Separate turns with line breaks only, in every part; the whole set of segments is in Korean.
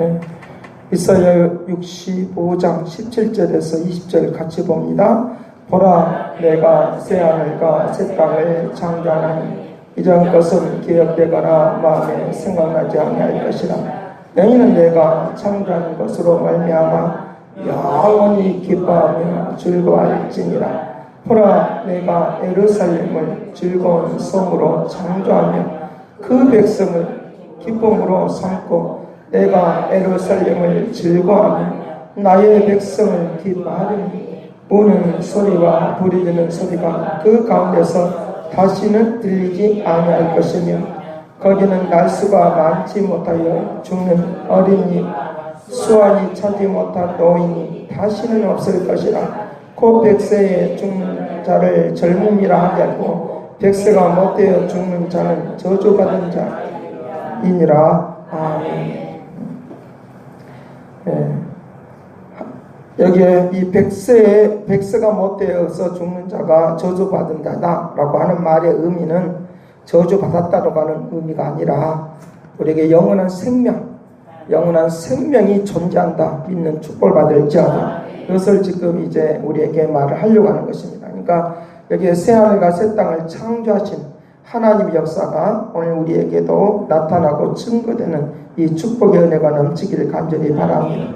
예. 이사야 65장 17절에서 20절 같이 봅니다. 보라 내가 새 하늘과 새 땅을 창조하나니 이전 것은 기억되거나 마음에 생각나지 아니할 것이라 너희는 내가 창조하는 것으로 말미암아 영원히 기뻐하며 즐거워할지니라 보라 내가 에루살렘을 즐거운 성으로 창조하며 그 백성을 기쁨으로 삼고 내가 에루살렘을 즐거워하며 나의 백성을 기뻐하리니 우는 소리와 부리짖는 소리가 그 가운데서 다시는 들리지 아니할 것이며 거기는 날수가 많지 못하여 죽는 어린이 수완이 차지 못한 노인이 다시는 없을 것이라 곧 백세에 죽는 자를 젊음이라 하겠고 백세가 못되어 죽는 자는 저주받은 자이니라 아멘 예. 여기에 이 백세에 백세가 못되어서 죽는 자가 저주받은 자다라고 하는 말의 의미는 저주받았다라고 하는 의미가 아니라 우리에게 영원한 생명, 영원한 생명이 존재한다 믿는 축복을 받을 지어다 그것을 지금 이제 우리에게 말을 하려고 하는 것입니다. 그러니까 여기에 새 하늘과 새 땅을 창조하신 하나님의 역사가 오늘 우리에게도 나타나고 증거되는 이 축복의 은혜가 넘치기를 간절히 바랍니다.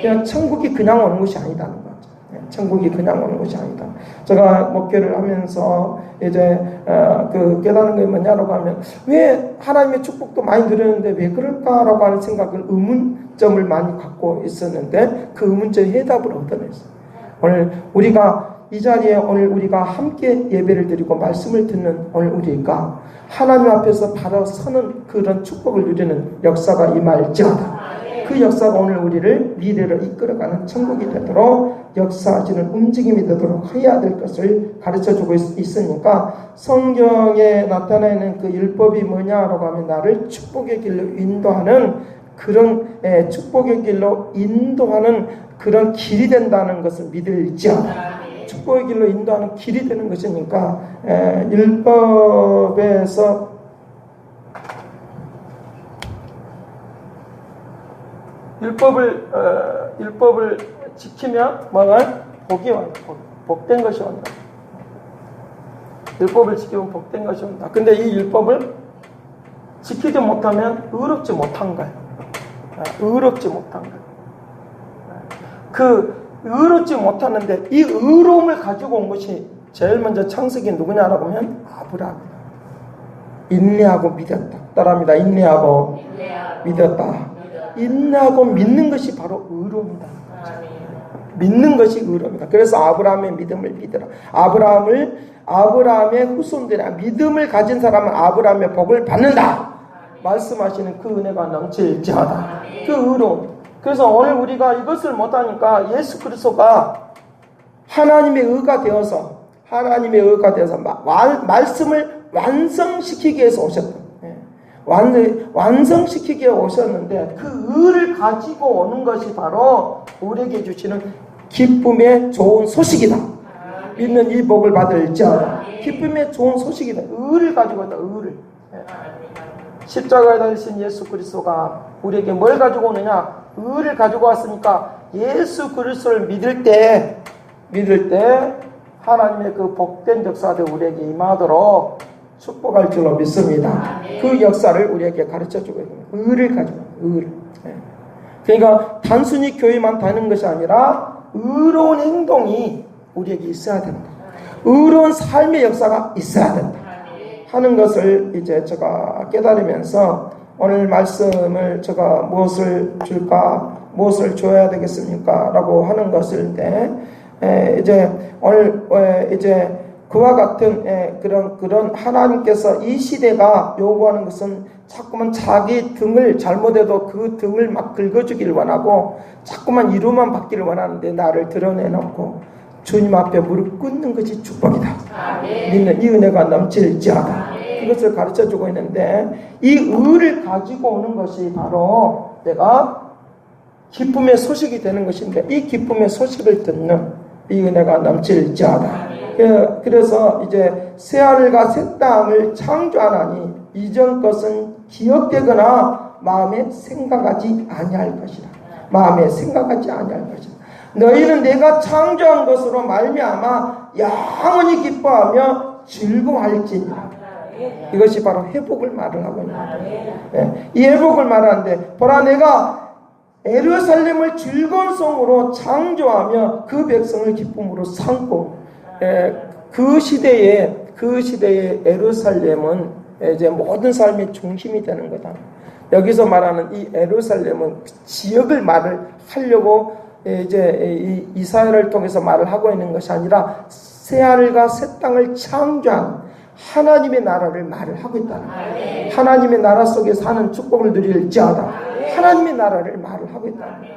그냥 천국이 그냥 오는 것이 아니다는 거죠. 예, 천국이 그냥 오는 것이 아니다. 제가 목회를 하면서 이제 어, 그 깨닫는 게 뭐냐라고 하면 왜 하나님의 축복도 많이 누렸는데 왜 그럴까라고 하는 생각을 의문점을 많이 갖고 있었는데 그 의문점의 해답을 얻어냈어요. 오늘 우리가 이 자리에 오늘 우리가 함께 예배를 드리고 말씀을 듣는 오늘 우리가 하나님 앞에서 바로 서는 그런 축복을 누리는 역사가 임할지어다. 그 역사가 오늘 우리를 미래로 이끌어가는 천국이 되도록 역사하시는 움직임이 되도록 해야 될 것을 가르쳐 주고 있, 으니까 성경에 나타내는 그 율법이 뭐냐라고 하면 나를 축복의 길로 인도하는 그런 예, 축복의 길로 인도하는 그런 길이 된다는 것을 믿을지어다. 축복의 길로 인도하는 길이 되는 것이니까 예, 율법에서 율법을 어, 율법을 지키면 뭐가 복이 와 복, 된 것이 온다. 율법을 지키면 복된 것이 온다. 근데 이 율법을 지키지 못하면 의롭지 못한 거예요. 아, 의롭지 못한 거예요. 아, 그 의롭지 못하는데 이 의로움을 가지고 온 것이 제일 먼저 창세기 누구냐라고 하면 아브라함. 인내하고 믿었다. 따라합니다. 인내하고 믿었다. 인내하고 믿는 것이 바로 의로움이다. 믿는 것이 의로움이다. 그래서 아브라함의 믿음을 믿으라. 아브라함을 아브라함의 후손들이야. 믿음을 가진 사람은 아브라함의 복을 받는다. 말씀하시는 그 은혜가 넘칠지어다. 그 의로움. 그래서 오늘 우리가 이것을 못하니까 예수 그리스도가 하나님의 의가 되어서 하나님의 의가 되어서 말씀을 완성시키기 위해서 오셨다. 완, 완성시키기에 오셨는데 그 의를 가지고 오는 것이 바로 우리에게 주시는 기쁨의 좋은 소식이다. 믿는 이 복을 받을지어다. 기쁨의 좋은 소식이다. 의를 가지고 있다. 의를. 십자가에 달리신 예수 그리스도가 우리에게 뭘 가지고 오느냐? 의를 가지고 왔으니까 예수 그리스도를 믿을 때 믿을 때 하나님의 그 복된 역사들 우리에게 임하도록 축복할 줄로 믿습니다. 그 역사를 우리에게 가르쳐 주고 있는 의를 가지고 의를. 네. 그러니까 단순히 교회만 다는 것이 아니라 의로운 행동이 우리에게 있어야 된다. 의로운 삶의 역사가 있어야 된다. 하는 것을 이제 제가 깨달으면서 오늘 말씀을 제가 무엇을 줄까, 무엇을 줘야 되겠습니까? 라고 하는 것을 때, 이제 오늘 이제 그와 같은 예, 그런 그런 하나님께서 이 시대가 요구하는 것은 자꾸만 자기 등을 잘못해도 그 등을 막 긁어주기를 원하고 자꾸만 이루만 받기를 원하는데 나를 드러내놓고 주님 앞에 무릎 꿇는 것이 축복이다. 믿는 이 은혜가 넘칠지어다. 그것을 가르쳐 주고 있는데 이 의를 가지고 오는 것이 바로 내가 기쁨의 소식이 되는 것인데 이 기쁨의 소식을 듣는 이 은혜가 넘칠지어다. 그, 그래서 이제 새 하늘과 새 땅을 창조하나니 이전 것은 기억되거나 마음에 생각하지 아니할 것이라. 마음에 생각하지 아니할 것이라. 너희는 내가 창조한 것으로 말미암아 영원히 기뻐하며 즐거워할지니라. 이것이 바로 회복을 말을 하고 있는 거예요. 예, 이 회복을 말하는데 보라 내가 에루살렘을 즐거운 성으로 창조하며 그 백성을 기쁨으로 삼고 예, 그 시대에 그 시대의 에루살렘은 이제 모든 삶의 중심이 되는 거다. 여기서 말하는 이 에루살렘은 지역을 말을 하려고 예, 이제 이 이사야를 통해서 말을 하고 있는 것이 아니라 새 하늘과 새 땅을 창조한 하나님의 나라를 말을 하고 거예요. 하나님의 나라 속에 사는 축복을 누릴지어다. 하나님의 나라를 말을 하고 거예요.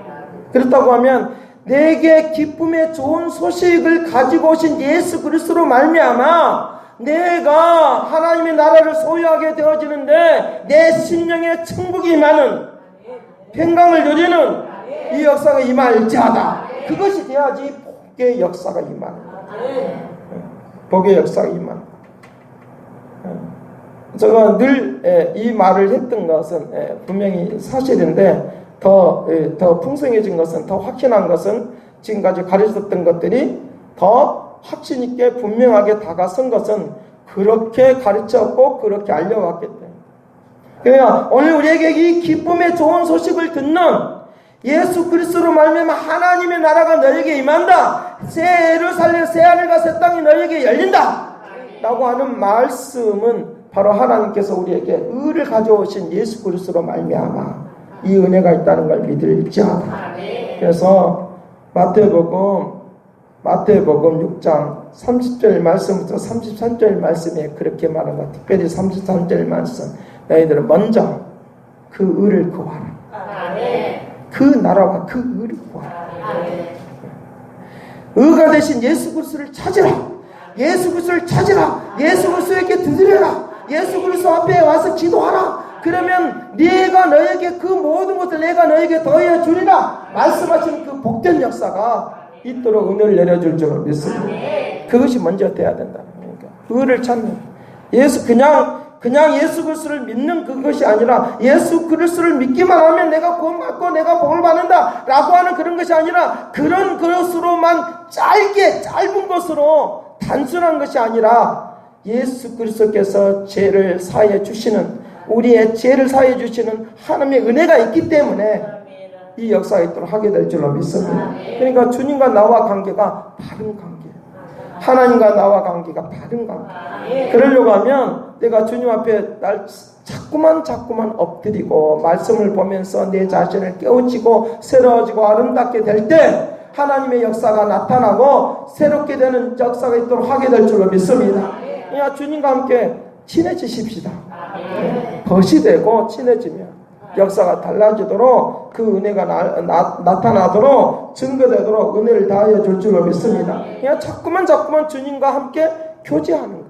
그렇다고 하면 내게 기쁨의 좋은 소식을 가지고 오신 예수 그리스도로 말미암아 내가 하나님의 나라를 소유하게 되어지는데 내 심령의 천국이 임하는 평강을 누리는 이 역사가 임할지어다. 그것이 돼야지 복의 역사가 임하는 거예요. 복의 역사가 임하는. 제가 늘 이 말을 했던 것은 예, 분명히 사실인데 더, 예, 더 풍성해진 것은 더 확신한 것은 지금까지 가르쳤던 것들이 더 확신 있게 분명하게 다가선 것은 그렇게 가르쳤고 그렇게 알려왔기 때문에 그러니까 오늘 우리에게 이 기쁨의 좋은 소식을 듣는 예수 그리스도로 말미암아 하나님의 나라가 너에게 임한다. 새 예루살렘 새 하늘과 새 땅이 너에게 열린다. 라고 하는 말씀은 바로 하나님께서 우리에게 의를 가져오신 예수 그리스도로 말미암아 이 은혜가 있다는 걸 믿을지어다. 그래서 마태복음 마태복음 6장 30절 말씀부터 33절 말씀에 그렇게 말한다. 특별히 33절 말씀 너희들은 먼저 그 의를 구하라. 그 나라와 그 의를 구하라. 의가 대신 예수 그리스도를 찾으라. 예수 그리스도를 찾으라. 예수 그리스도에게 두드려라. 예수 그리스도 앞에 와서 기도하라. 그러면 네가 너에게 그 모든 것을 내가 너에게 더해 주리라. 말씀하시는 그 복된 역사가 있도록 은혜를 내려줄 줄 믿습니다. 그것이 먼저 돼야 된다. 그러니까 의를 찾는 예수 그냥 그냥 예수 그리스도를 믿는 그것이 아니라 예수 그리스도를 믿기만 하면 내가 구원받고 내가 복을 받는다라고 하는 그런 것이 아니라 그런 것으로만 짧게 짧은 것으로 단순한 것이 아니라 예수 그리스도께서 죄를 사해 주시는 우리의 죄를 사해 주시는 하나님의 은혜가 있기 때문에 이 역사가 있도록 하게 될 줄로 믿습니다. 그러니까 주님과 나와 관계가 바른 관계. 하나님과 나와 관계가 바른 관계. 그러려고 하면 내가 주님 앞에 날 자꾸만 자꾸만 엎드리고 말씀을 보면서 내 자신을 깨우치고 새로워지고 아름답게 될 때 하나님의 역사가 나타나고 새롭게 되는 역사가 있도록 하게 될 줄로 믿습니다. 그러니까 주님과 함께 친해지십시다. 네. 벗이 되고 친해지면 역사가 달라지도록 그 은혜가 나, 타나도록 증거되도록 은혜를 다하여 줄 줄로 믿습니다. 그냥 자꾸만 자꾸만 주님과 함께 교제하는 거.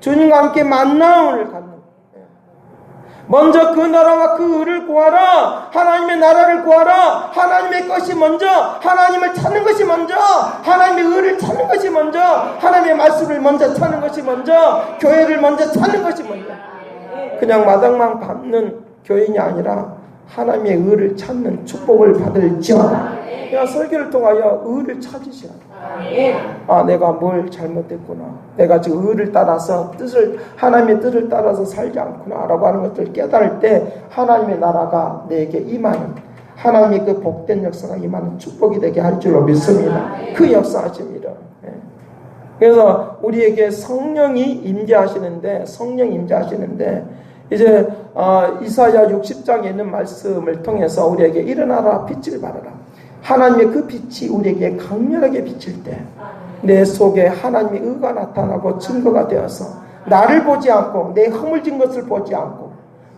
주님과 함께 만남을 갖는 거. 먼저 그 나라와 그 의를 구하라. 하나님의 나라를 구하라. 하나님의 것이 먼저. 하나님을 찾는 것이 먼저. 하나님의 의를 찾는 것이 먼저. 하나님의 말씀을 먼저 찾는 것이 먼저. 교회를 먼저 찾는 것이 먼저. 그냥 마당만 밟는 교인이 아니라 하나님의 의를 찾는 축복을 받을지어다. 그냥 설교를 통하여 의를 찾으셔야 아, 내가 뭘 잘못했구나. 내가 지금 의를 따라서 뜻을, 하나님의 뜻을 따라서 살지 않구나. 라고 하는 것들을 깨달을 때 하나님의 나라가 내게 임하는, 하나님의 그 복된 역사가 임하는 축복이 되게 할 줄로 믿습니다. 그 역사하십니다. 예. 그래서 우리에게 성령이 임재하시는데, 성령 임재하시는데, 이제 어, 이사야 60장에 있는 말씀을 통해서 우리에게 일어나라 빛을 발하라. 하나님의 그 빛이 우리에게 강렬하게 비칠 때 내 속에 하나님의 의가 나타나고 증거가 되어서 나를 보지 않고 내 허물진 것을 보지 않고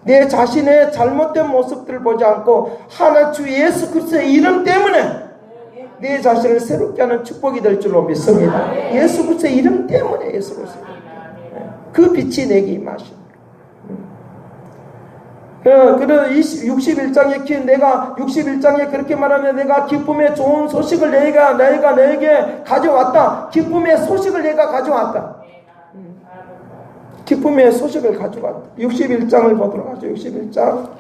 내 자신의 잘못된 모습들을 보지 않고 하나 주 예수 그리스도의 이름 때문에 내 자신을 새롭게 하는 축복이 될 줄로 믿습니다. 예수 그리스도의 이름 때문에 예수 그리스도 그 빛이 내게 임하시 그래 61장에 내가 61장에 그렇게 말하면 내가 기쁨의 좋은 소식을 내가 내가 내게 가져왔다. 기쁨의 소식을 내가 가져왔다. 기쁨의 소식을 가져왔다. 61장을 보도록 하죠. 61장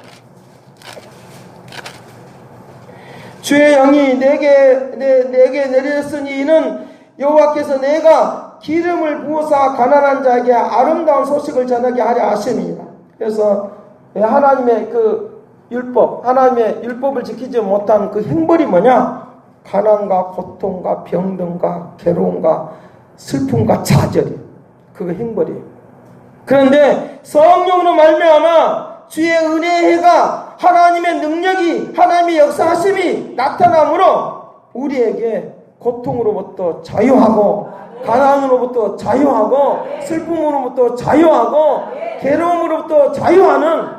주의 영이 내게 내, 내게 내렸으니 이는 여호와께서 내가 기름을 부어서 가난한 자에게 아름다운 소식을 전하게 하려 하심이라. 그래서 하나님의 그 율법, 하나님의 율법을 지키지 못한 그 행벌이 뭐냐? 가난과 고통과 병든과 괴로움과 슬픔과 좌절이 그거 행벌이에요. 그런데 성령으로 말미암아 주의 은혜의 해가 하나님의 능력이 하나님의 역사하심이 나타나므로 우리에게 고통으로부터 자유하고 가난으로부터 자유하고 슬픔으로부터 자유하고 괴로움으로부터 자유하는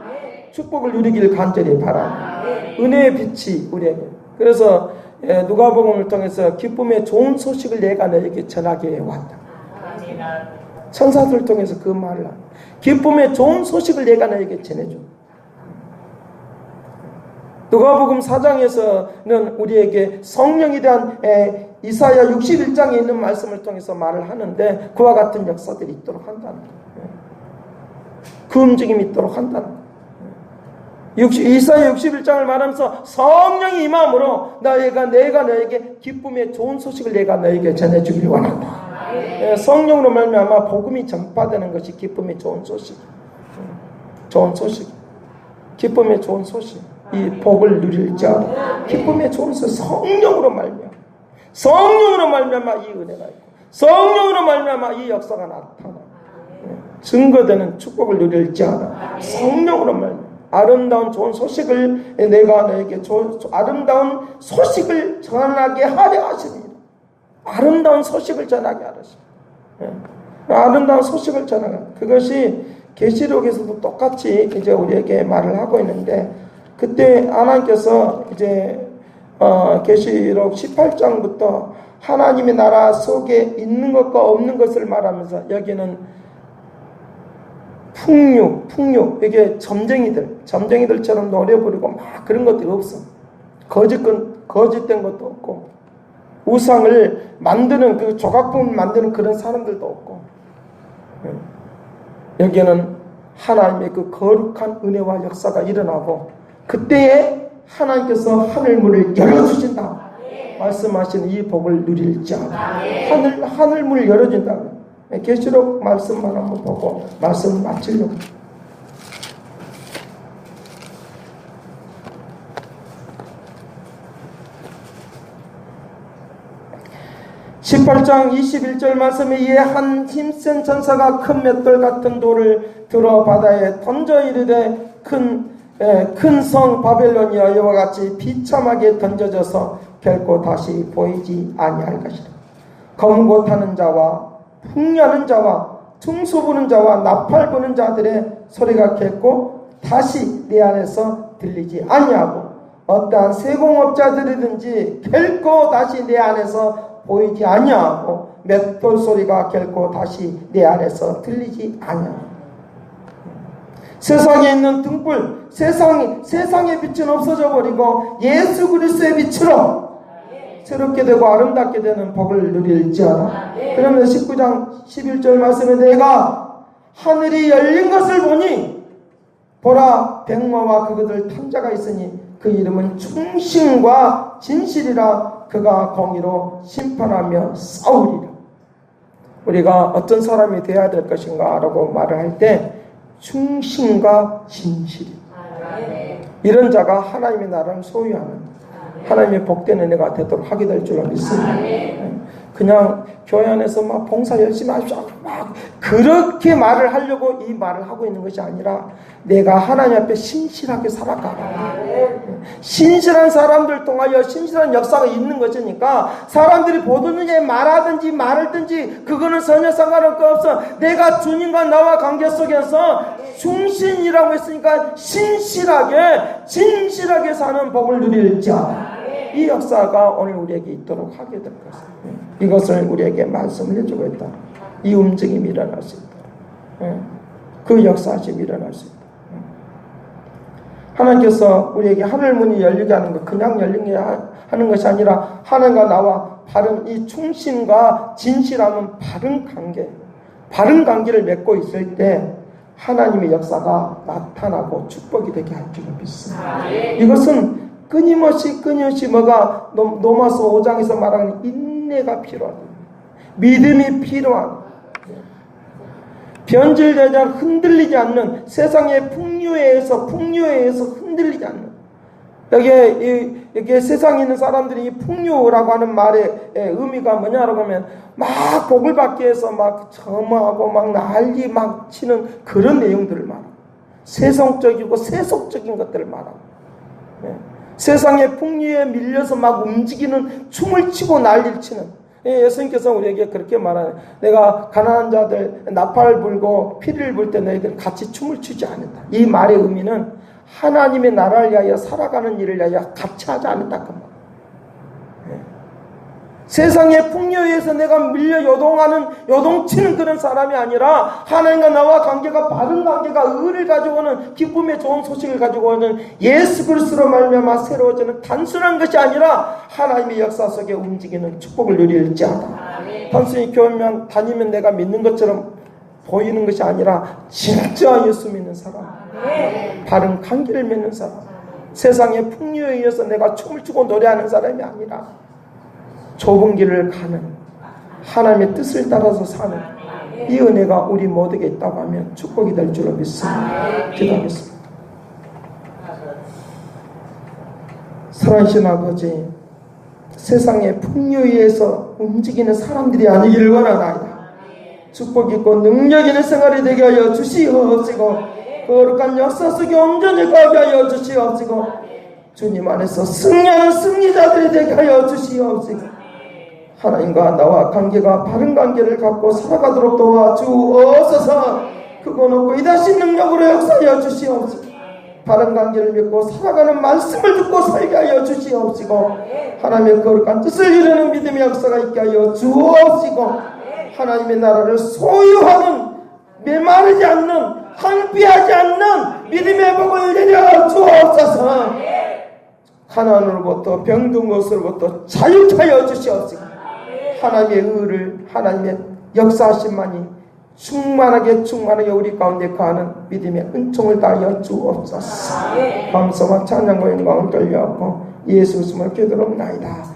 축복을 누리길 간절히 바랍니다. 은혜의 빛이 우리에게. 그래서 예, 누가복음을 통해서 기쁨의 좋은 소식을 내가 너에게 전하게 왔다. 천사들을 통해서 그 말을 합니다. 기쁨의 좋은 소식을 내가 너에게 전해줘. 누가복음 4장에서는 우리에게 성령에 대한 에, 이사야 61장에 있는 말씀을 통해서 말을 하는데 그와 같은 역사들이 있도록 한다는 거예요. 그 움직임이 있도록 한다는 거예요. 60, 이사야 61장을 말하면서 성령이 임함으로 너희가 내가 너에게 기쁨의 좋은 소식을 내가 너에게 전해주길 원한다. 예, 성령으로 말미암아 복음이 전파되는 것이 기쁨의 좋은 소식. 좋은 소식. 기쁨의 좋은 소식. 이 복을 누릴지어다. 기쁨의 좋은 소식. 성령으로 말미암아. 성령으로 말미암아 이 은혜가 있고 성령으로 말미암아 이 역사가 나타나. 예, 증거되는 축복을 누릴지어다. 성령으로 말미암아. 아름다운 좋은 소식을 내가 너에게 아름다운 소식을 전하게 하려 하십니다. 아름다운 소식을 전하게 하십니다. 예. 아름다운 소식을 전하게 그것이 계시록에서도 똑같이 이제 우리에게 말을 하고 있는데 그때 하나님께서 이제 어, 계시록 18장부터 하나님의 나라 속에 있는 것과 없는 것을 말하면서 여기는 풍류, 풍류, 이게 점쟁이들, 점쟁이들처럼 부르고 막 그런 것들이 없어. 거짓, 거짓된 것도 없고, 우상을 만드는, 그 조각품 만드는 그런 사람들도 없고, 예. 여기는 하나님의 그 거룩한 은혜와 역사가 일어나고, 그때에 하나님께서 하늘문을 열어주신다. 말씀하신 이 복을 누릴지어다. 하늘, 하늘문을 열어준다. 계시록 말씀만 한번 보고 말씀을 마치려고. (18장 21절) 말씀에 이에 한 힘센 전사가 큰 맷돌 같은 돌을 들어 바다에 던져 이르되 큰 큰 성 바벨론이여 이와 같이 비참하게 던져져서 결코 다시 보이지 아니할 것이라 검고 타는 자와 풍냐는 자와 퉁소 부는 자와 나팔 부는 자들의 소리가 겠고 다시 내 안에서 들리지 아니하고 어떠한 세공업자들이든지 결코 다시 내 안에서 보이지 아니하고 맷돌 소리가 결코 다시 내 안에서 들리지 아니하고. 세상에 있는 등불 세상이 세상의 빛은 없어져 버리고 예수 그리스도의 빛으로 새롭게 되고 아름답게 되는 복을 누릴지어다. 그러면 19장 11절 말씀에 내가 하늘이 열린 것을 보니 보라 백마와 그것들 탐자가 있으니 그 이름은 충신과 진실이라 그가 공의로 심판하며 싸우리라. 우리가 어떤 사람이 되어야 될 것인가 라고 말을 할 때 충신과 진실이 이런 자가 하나님의 나라를 소유하는 하나님의 복된 은혜가 되도록 하게 될 줄로 믿습니다. 그냥 교회 안에서 막 봉사 열심히 하십시오. 막 그렇게 말을 하려고 이 말을 하고 있는 것이 아니라 내가 하나님 앞에 신실하게 살아가라. 신실한 사람들 통하여 신실한 역사가 있는 것이니까 사람들이 보든지 말하든지 말을든지 그거는 전혀 상관없 없어. 내가 주님과 나와 관계 속에서 충신이라고 했으니까 신실하게 진실하게 사는 복을 누릴지어다. 이 역사가 오늘 우리에게 있도록 하게 될 것입니다. 이것을 우리에게 말씀을 해주고 있다. 이 움직임이 일어날 수 있다. 그 역사심이 일어날 수 있다. 하나님께서 우리에게 하늘문이 열리게 하는 것, 그냥 열리게 하는 것이 아니라 하나님과 나와 바른 이 충신과 진실함은 바른 관계, 바른 관계를 맺고 있을 때 하나님의 역사가 나타나고 축복이 되게 할 줄을 믿습니다. 이것은 끊임없이 끊임없이 뭐가 노- 로마서 5장에서 말하는 인내가 필요하다. 믿음이 필요한 변질되지 않 흔들리지 않는 세상의 풍요에 의해서 흔들리지 않는 여기에 이, 이게 세상에 있는 사람들이 이 풍요라고 하는 말의 예, 의미가 뭐냐라고 하면 막 복을 받기 위해서 막 점하고 막 난리 막 치는 그런 내용들을 말하고 세상적이고 세속적인 것들을 말하고 예. 세상의 풍요에 밀려서 막 움직이는 춤을 추고 난리를 치는 예, 예수님께서 우리에게 그렇게 말하는 내가 가난한 자들 나팔을 불고 피를 불 때 너희들 같이 춤을 추지 않는다. 이 말의 의미는 하나님의 나라를 위하여 살아가는 일을 위하여 같이 하지 않는다. 그 말. 예. 세상의 풍요에서 내가 밀려 요동하는 요동치는 그런 사람이 아니라 하나님과 나와 관계가 바른 관계가 의를 가지고는 기쁨의 좋은 소식을 가지고 오는 예수 그리스도로 말미암아 새로워지는 단순한 것이 아니라 하나님의 역사 속에 움직이는 축복을 누릴지어다. 단순히 교회만 다니면 내가 믿는 것처럼 보이는 것이 아니라 진짜 예수 믿는 사람, 바른 관계를 맺는 사람, 세상의 풍요에 의해서 내가 춤을 추고 노래하는 사람이 아니라 좁은 길을 가는 하나님의 뜻을 따라서 사는 이 은혜가 우리 모두에게 있다고 하면 축복이 될 줄로 믿습니다. 기도하겠습니다. 살아계신 아버지, 세상의 풍요에 의해서 움직이는 사람들이 아니기를 원하나이다. 축복 있고 능력 있는 생활이 되게 하여 주시옵시고 거룩한 역사 속에 온전히 가게 하여 주시옵시고 주님 안에서 승리하는 승리자들이 되게 하여 주시옵시고 하나님과 나와 관계가 바른 관계를 갖고 살아가도록 도와주옵소서. 그거 놓고 이다시 능력으로 역사하여 주시옵시고 바른 관계를 맺고 살아가는 말씀을 듣고 살게 하여 주시옵시고 하나님의 거룩한 뜻을 이루는 믿음의 역사가 있게 하여 주옵시고 하나님의 나라를 소유하는 메마르지 않는 황폐하지 않는 믿음의 복을 내려 주옵소서. 하나님으로부터 병든 것으로부터 자유케 하여 주시옵시고 하나님의 의를 하나님의 역사하심만이 충만하게 충만하게 우리 가운데 가는 믿음의 은총을 다하여 주옵소서. 감사와 찬양과 영광을 돌려갖고 예수 스을 기도록 나이다